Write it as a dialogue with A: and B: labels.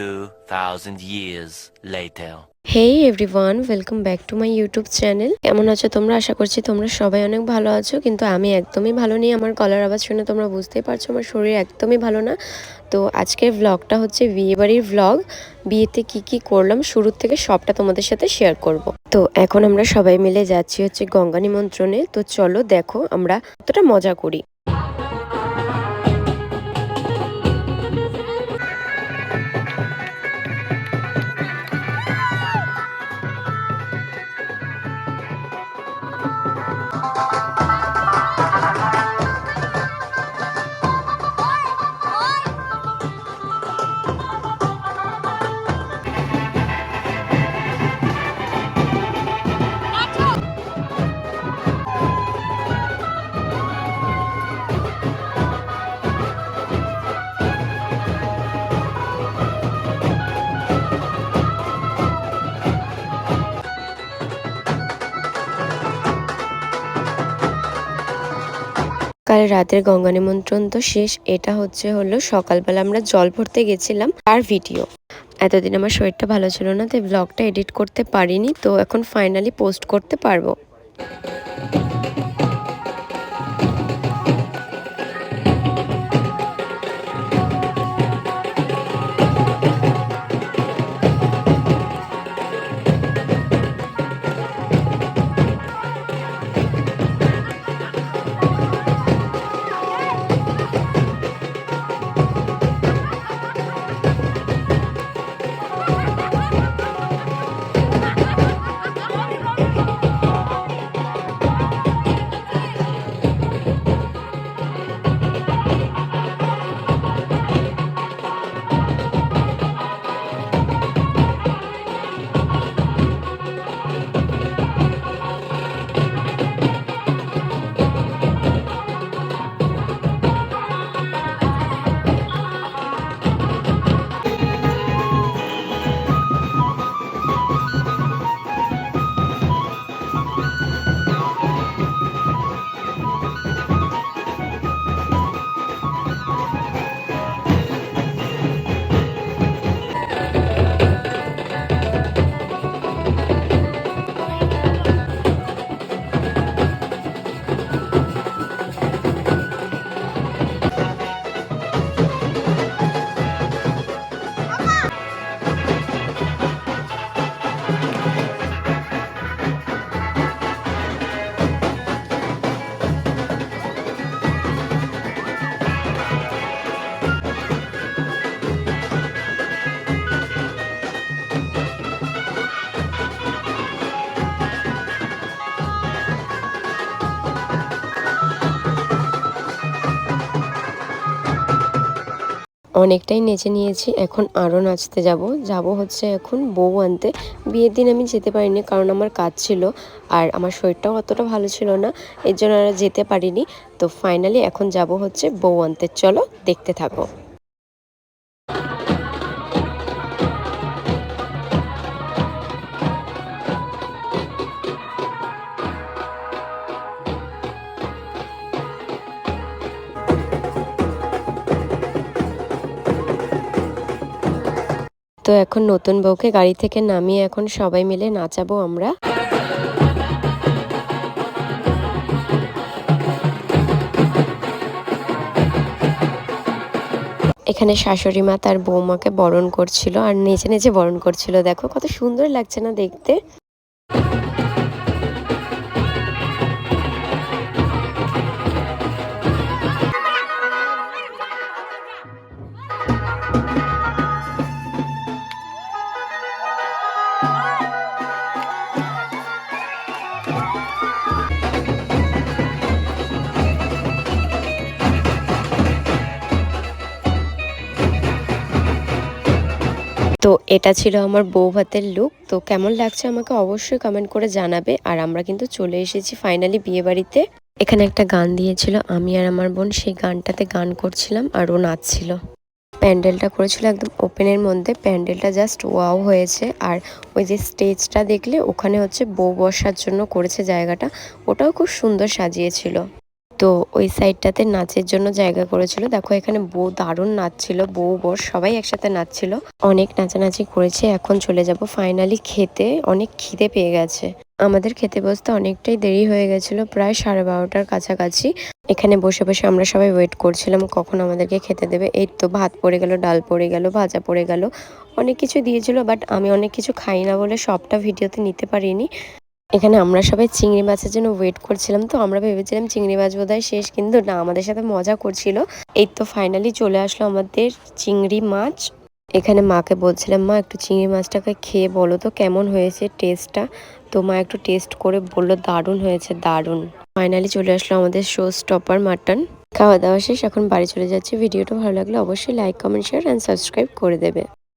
A: 2,000 years later.
B: Hey everyone welcome back to my YouTube channel কেমন আছো তোমরা? আশা করছি তোমরা সবাই অনেক ভালো আছো কিন্তু আমি একদমই ভালো নেই। আমার কলার আওয়াজ শুনে তোমরা বুঝতেই পারছ আমার শরীর একদমই ভালো না। তো আজকের ভ্লগটা হচ্ছে বিয়ে বাড়ির ভ্লগ বিয়েতে কি কি করলাম শুরুর থেকে সবটা তোমাদের সাথে শেয়ার করব। তো এখন আমরা সবাই মিলে যাচ্ছি হচ্ছে গঙ্গা নিমন্ত্রণে। তো চলো দেখো আমরা কতটা মজা করি। কাল রাতের গঙ্গা নিমন্ত্রণ তো শেষ। এটা হচ্ছে হলো সকালবেলা আমরা জল ভরতে গেছিলাম আর ভিডিও। এতদিন আমার শরীরটা ভালো ছিল না, তাই ব্লগটা এডিট করতে পারিনি, তো এখন ফাইনালি পোস্ট করতে পারব। অনেকটাই নেচে নিয়েছি। এখন আরও নাচতে যাব। যাব হচ্ছে এখন বউ আনতে। বিয়ের দিন আমি যেতে পারিনি কারণ আমার কাজ ছিল আর আমার শরীরটাও অতটা ভালো ছিল না। এর জন্য আর যেতে পারিনি। তো ফাইনালি এখন যাব হচ্ছে বউ আনতে। চলো দেখতে থাকো। তো এখন নতুন বউকে গাড়ি থেকে নামিয়ে এখন সবাই মিলে নাচাবো আমরা। এখানে শাশুড়ি মা তার বৌমাকে বরণ করছিল আর নেচে নেচে বরণ করছিল। দেখো কত সুন্দর লাগছে না দেখতে। তো এটা ছিল আমার বউ ভাতের লুক তো কেমন লাগছে আমাকে অবশ্যই কমেন্ট করে জানাবে। আর আমরা কিন্তু চলে এসেছি ফাইনালি বিয়ে বাড়িতে এখানে একটা গান দিয়েছিল আমি আর আমার বোন। সেই গানটাতে গান করছিলাম আর ও নাচছিল। প্যান্ডেলটা করেছিল একদম ওপেনের মধ্যে। প্যান্ডেলটা জাস্ট ওয়াও হয়েছে। আর ওই যে স্টেজটা দেখলে ওখানে হচ্ছে বউ বসার জন্য করেছে জায়গাটা। ওটাও খুব সুন্দর সাজিয়েছিল। তো ওই সাইডটাতে নাচের জন্য জায়গা করেছিল। দেখো, এখানে বউ দারুণ নাচছিল, বউ, বর সবাই একসাথে নাচছিল। অনেক নাচানাচি করেছে, এখন চলে যাব ফাইনালি খেতে। অনেক খিদে পেয়ে গেছে। আমাদের খেতে বসতে অনেকটাই দেরি হয়ে গেছিল, প্রায় সাড়ে বারোটার কাছাকাছি। এখানে বসে বসে আমরা সবাই ওয়েট করছিলাম, কখন আমাদেরকে খেতে দেবে। এই তো ভাত পড়ে গেল, ডাল পড়ে গেল, ভাজা পড়ে গেল। অনেক কিছু দিয়েছিল বাট আমি অনেক কিছু খাই না বলে সবটা ভিডিওতে নিতে পারিনি। এখানে আমরা সবাই চিংড়ি মাছের জন্য ওয়েট করছিলাম, তো আমরা ভেবেছিলাম চিংড়ি মাছ বোধহয় শেষ, কিন্তু না, আমাদের সাথে মজা করছিল। এই তো ফাইনালি চলে আসলো আমাদের চিংড়ি মাছ। এখানে মাকে বলছিলাম, মা, একটু চিংড়ি মাছটাকে খেয়ে বলো তো, কেমন হয়েছে টেস্টটা তো মা একটু টেস্ট করে বলল, দারুণ হয়েছে, দারুণ। ফাইনালি চলে আসলো আমাদের শো স্টপার মাটন খাওয়া দাওয়া শেষ, এখন বাড়ি চলে যাচ্ছে। ভিডিওটা ভালো লাগলে অবশ্যই like comment share and subscribe করে দেবে।